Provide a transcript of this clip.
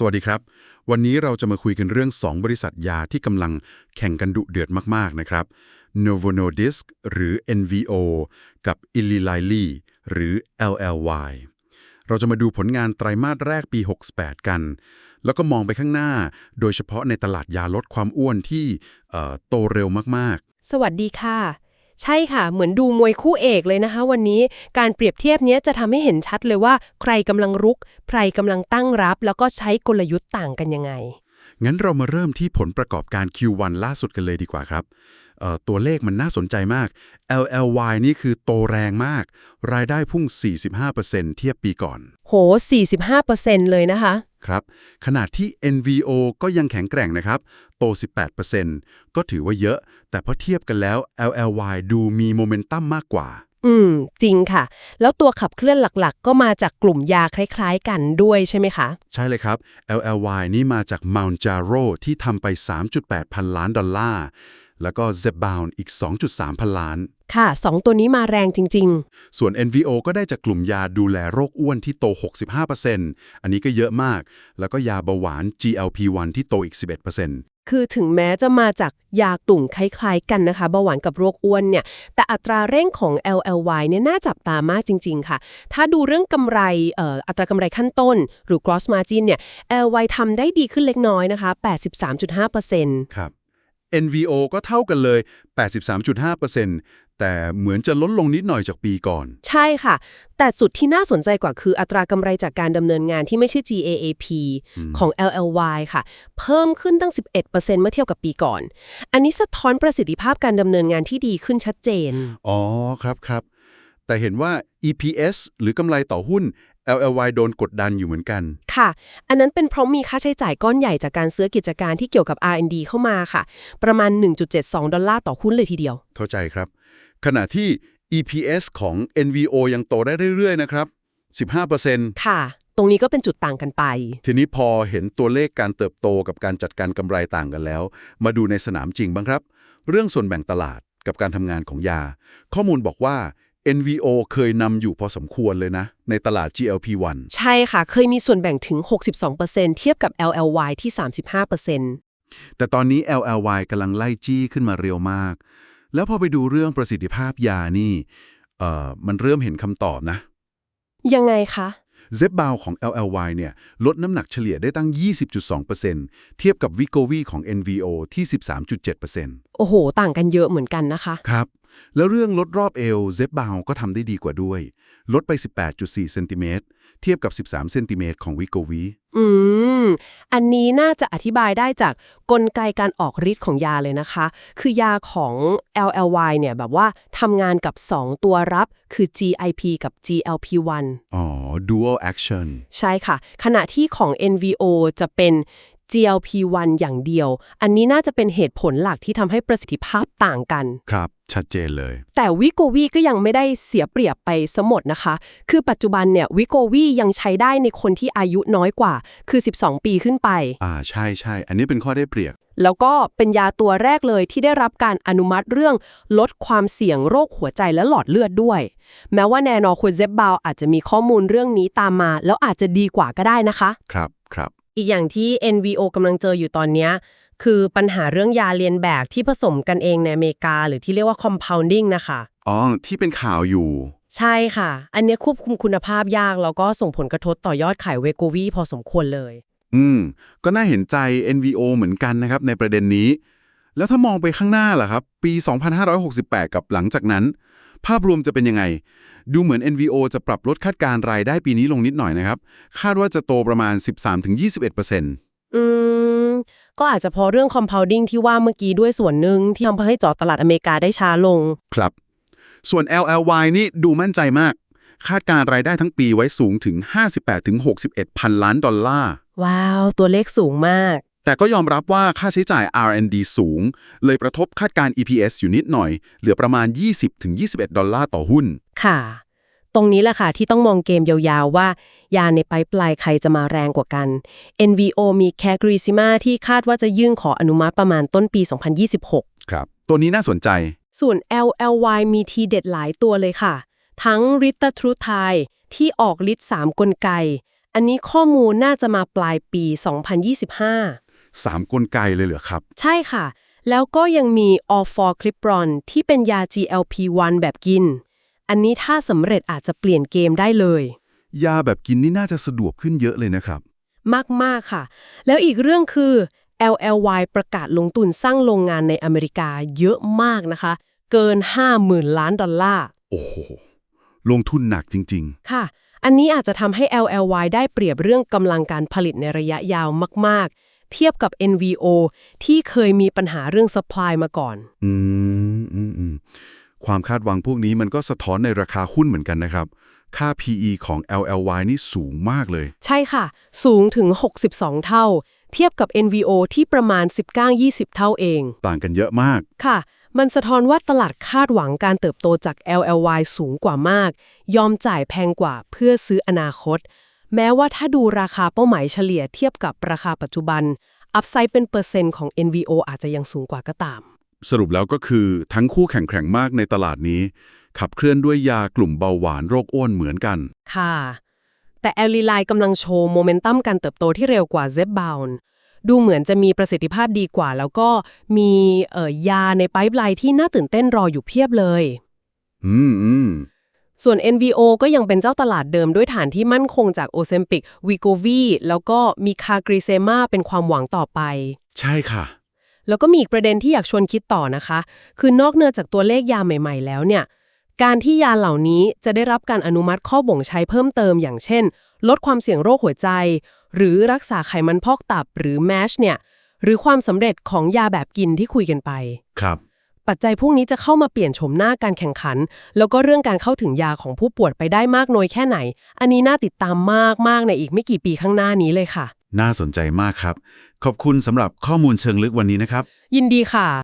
สวัสดีครับ วันนี้เราจะมาคุยกันเรื่อง 2 บริษัทยาที่กำลังแข่งกันดุเดือดมากๆนะครับ Novo Nordisk หรือ NVO กับ Eli Lilly หรือ LLY เราจะมาดูผลงานไตรมาสแรกปี 68 กัน แล้วก็มองไปข้างหน้า โดยเฉพาะในตลาดยาลดความอ้วนที่โตเร็วมากๆ สวัสดีค่ะ ใช่ค่ะ เหมือนดูมวยคู่เอกเลยนะคะ วันนี้การเปรียบเทียบนี้จะทำให้เห็นชัดเลยว่า ใครกำลังรุก ใครกำลังตั้งรับ แล้วก็ใช้กลยุทธ์ต่างกันยังไง งั้นเรามาเริ่มที่ผลประกอบการ Q1 ล่าสุดกันเลยดีกว่าครับเอ่อตัวเลขมันน่าสนใจมาก LLY นี่คือโตแรงมาก รายได้พุ่ง 45%เทียบปีก่อน โห 45%เลยนะคะ ครับขนาดที่ NVO ก็ยังแข็งแกร่งนะครับ โต 18%ก็ถือว่าเยอะ แต่พอเทียบกันแล้ว LLY ดูมีโมเมนตัมมากกว่า อืม จริงค่ะ แล้วตัวขับเคลื่อนหลักๆ ก็มาจากกลุ่มยาคล้ายๆกันด้วยใช่ไหมคะ ใช่เลยครับ LLY นี่มาจาก Mount Jaro ที่ทำไป 3.8 พันล้านดอลลาร์ แล้วก็ Zepbound อีก 2.3 พันล้าน ค่ะ 2 ตัวนี้มาแรงจริงส่วน NVO ก็ได้จากกลุ่มยาดูแลโรคอ้วนที่โต 65%อันนี้ก็เยอะมาก แล้วก็ยาเบาหวาน GLP-1 ที่โตอีก 11%ๆคือถึงแม้จะมาจากยากลุ่มคล้ายๆกันนะคะเบาหวานกับโรคอ้วนเนี่ย แต่อัตราเร่งของ LLY เนี่ยน่าจับตามากจริง ๆ ค่ะ ถ้าดูเรื่องกำไรเอ่ออัตรากำไรขั้นต้น หรือ gross margin เนี่ย LY ทำได้ดีขึ้นเล็กน้อยนะคะ 83.5%ครับ NVO ก็เท่ากันเลย 83.5%แต่เหมือนจะลดลงนิดหน่อยจากปีก่อน ใช่ค่ะ แต่สุดที่น่าสนใจกว่าคืออัตรากำไรจากการดำเนินงานที่ไม่ใช่ GAAP ของ LLY ค่ะ เพิ่มขึ้นตั้ง 11%เมื่อเทียบกับปีก่อน อันนี้สะท้อนประสิทธิภาพการดำเนินงานที่ดีขึ้นชัดเจน อ๋อ ครับครับ แต่เห็นว่า EPS หรือกำไรต่อหุ้น LLY โดนกดดันอยู่เหมือนกัน ค่ะ อันนั้นเป็นเพราะมีค่าใช้จ่ายก้อนใหญ่จากการซื้อกิจการที่เกี่ยวกับ R&D เข้ามาค่ะ ประมาณ 1.72 ดอลลาร์ต่อหุ้นเลยทีเดียว เข้าใจครับ ขณะที่ EPS ของ NVO ยังโตได้เรื่อย ๆ นะครับ 15%ค่ะ ตรงนี้ก็เป็นจุดต่างกันไป ทีนี้พอเห็นตัวเลขการเติบโตกับการจัดการกำไรต่างกันแล้ว มาดูในสนามจริงบ้างครับ เรื่องส่วนแบ่งตลาดกับการทำงานของยา ข้อมูลบอกว่า NVO เคยนำอยู่พอสมควรเลยนะ ในตลาด GLP-1 ใช่ค่ะ เคยมีส่วนแบ่งถึง 62%เทียบกับ LLY ที่ 35%แต่ตอนนี้ LLY กำลังไล่จี้ขึ้นมาเร็วมาก แล้วพอไปดูเรื่องประสิทธิภาพยานี่ เอ่อ มันเริ่มเห็นคำตอบนะ ยังไงคะเซบาวของ LLY เนี่ย ลดน้ำหนักเฉลี่ยได้ตั้ง 20.2%เทียบกับ Vigovi ของ NVO ที่ 13.7%โอ้โห ต่างกันเยอะเหมือนกันนะคะ ครับ แล้วเรื่องลดรอบเอวเซบาวก็ทำได้ดีกว่าด้วย ลดไป 18.4 เซนติเมตรเทียบกับ 13 เซนติเมตรของ Vigovi อืม อันนี้น่าจะอธิบายได้จากกลไกการออกฤทธิ์ของยาเลยนะคะ คือยาของ LLY เนี่ยแบบว่าทำงานกับ 2 ตัวรับ คือ GIP กับ GLP-1 อ๋อ dual action ใช่ค่ะ ขณะที่ของ NVO จะเป็น GLP-1 อย่างเดียว อันนี้น่าจะเป็นเหตุผลหลักที่ทำให้ประสิทธิภาพต่างกัน ครับ ชัดเจนเลย แต่วิโกวีก็ยังไม่ได้เสียเปรียบไปสมดนะคะ คือปัจจุบันเนี่ยวิโกวียังใช้ได้ในคนที่อายุน้อยกว่า คือ 12 ปีขึ้นไป อ่า ใช่ใช่ อันนี้เป็นข้อได้เปรียบ แล้วก็เป็นยาตัวแรกเลยที่ได้รับการอนุมัติเรื่องลดความเสี่ยงโรคหัวใจและหลอดเลือดด้วย แม้ว่าแนนอคุเซบบาวอาจจะมีข้อมูลเรื่องนี้ตามมา แล้วอาจจะดีกว่าก็ได้นะคะ ครับครับ อีกอย่างที่ NVO กำลังเจออยู่ตอนเนี้ยคือปัญหาเรื่องยาเรียนแบบที่ผสมกันเองในอเมริกา หรือที่เรียกว่า compounding นะคะอ๋อที่เป็นข่าวอยู่ ใช่ค่ะ อันเนี้ยควบคุมคุณภาพยาก แล้วก็ส่งผลกระทบต่อยอดขายเวโกวีพอสมควรเลย อืม ก็น่าเห็นใจ NVO เหมือนกันนะครับในประเด็นนี้ แล้วถ้ามองไปข้างหน้าล่ะครับ ปี 2568 กับหลังจากนั้น ภาพรวมจะเป็นยังไง ดูเหมือน NVO จะปรับลดคาดการณ์รายได้ปีนี้ลงนิดหน่อยนะครับ คาดว่าจะโตประมาณ 13-21%อืม ก็อาจจะเพอเรื่อง compounding ที่ว่าเมื่อกี้ด้วยส่วนหนึ่งที่ทำให้เจอตลาดอเมริกาได้ช้าลง ครับ ส่วน LLY นี่ดูมั่นใจมาก คาดการณ์รายได้ทั้งปีไว้สูงถึง 58-61 พันล้านดอลลาร์ ว้าว ตัวเลขสูงมาก แต่ก็ยอมรับว่าค่าใช้จ่าย R&D สูง เลยกระทบคาดการณ์ EPS อยู่นิดหน่อย เหลือประมาณ 20-21 ดอลลาร์ต่อหุ้น ค่ะ ตรงนี้แหละค่ะ ที่ต้องมองเกมยาวๆว่า ยาในไพป์ไลน์ใครจะมาแรงกว่ากัน NVO มีแคกริซิมาที่คาดว่าจะยื่นขออนุมัติประมาณต้นปี 2026 ครับ ตัวนี้น่าสนใจ ส่วน LLY มีทีเด็ดหลายตัวเลยค่ะ ทั้งริตาทรูไทที่ออกฤทธิ์3กลไก อันนี้ข้อมูลน่าจะมาปลายปี 2025 สามกลไกเลยเหรอครับ ใช่ค่ะ แล้วก็ยังมี o f o r c l i p r o n ที่เป็นยา GLP-1 แบบกิน อันนี้ถ้าสำเร็จอาจจะเปลี่ยนเกมได้เลย ยาแบบกินนี่น่าจะสะดวกขึ้นเยอะเลยนะครับ มาก ๆ ค่ะ แล้วอีกเรื่องคือ LLY ประกาศลงทุนสร้างโรงงานในอเมริกาเยอะมากนะคะ เกิน 50,000 ล้านดอลลาร์ โอ้โห ลงทุนหนักจริงค่ะ อันนี้อาจจะทำให้ LLY ได้เปรียบเรื่องกำลังการผลิตในระยะยาวมาก ๆ เทียบกับ NVO ที่เคยมีปัญหาเรื่อง supply มาก่อนๆอืมอืมอืมความคาดหวังพวกนี้มันก็สะท้อนในราคาหุ้นเหมือนกันนะครับ ค่า PE ของ LLY นี่สูงมากเลย ใช่ค่ะ สูงถึง 62 เท่า เทียบกับ NVO ที่ประมาณ 19-20 เท่าเอง ต่างกันเยอะมาก ค่ะ มันสะท้อนว่าตลาดคาดหวังการเติบโตจาก LLY สูงกว่ามาก ยอมจ่ายแพงกว่าเพื่อซื้ออนาคต แม้ว่าถ้าดูราคาเป้าหมายเฉลี่ยเทียบกับราคาปัจจุบัน อัพไซด์เป็นเปอร์เซ็นต์ของ NVO อาจจะยังสูงกว่าก็ตาม สรุปแล้วก็คือทั้งคู่แข่งแกร่งมากในตลาดนี้ ขับเคลื่อนด้วยยากลุ่มเบาหวานโรคอ้วนเหมือนกัน ค่ะ แต่แอลลีไลกำลังโชว์โมเมนตัมการเติบโตที่เร็วกว่า z b o u n d ดูเหมือนจะมีประสิทธิภาพดีกว่า แล้วก็มีเอ่อยาในไพป์ไลน์ที่น่าตื่นเต้นรออยู่เพียบเลย อืมอืม ส่วน NVO ก็ยังเป็นเจ้าตลาดเดิมด้วยฐานที่มั่นคงจากโอเซมปิกวิโกวีแล้วก็มีคากริเซมาเป็นความหวังต่อไป ใช่ค่ะ แล้วก็มีอีกประเด็นที่อยากชวนคิดต่อนะคะ คือนอกเหนือจากตัวเลขยาใหม่ ๆ แล้วเนี่ย การที่ยาเหล่านี้จะได้รับการอนุมัติข้อบ่งใช้เพิ่มเติมอย่างเช่น ลดความเสี่ยงโรคหัวใจ หรือรักษาไขมันพอกตับหรือ MASH เนี่ยหรือความสำเร็จของยาแบบกินที่คุยกันไป ครับ ปัจจัยพวกนี้จะเข้ามาเปลี่ยนโฉมหน้าการแข่งขัน แล้วก็เรื่องการเข้าถึงยาของผู้ป่วยไปได้มากน้อยแค่ไหน อันนี้น่าติดตามมากๆในอีกไม่กี่ปีข้างหน้านี้เลยค่ะ น่าสนใจมากครับ ขอบคุณสำหรับข้อมูลเชิงลึกวันนี้นะครับ ยินดีค่ะ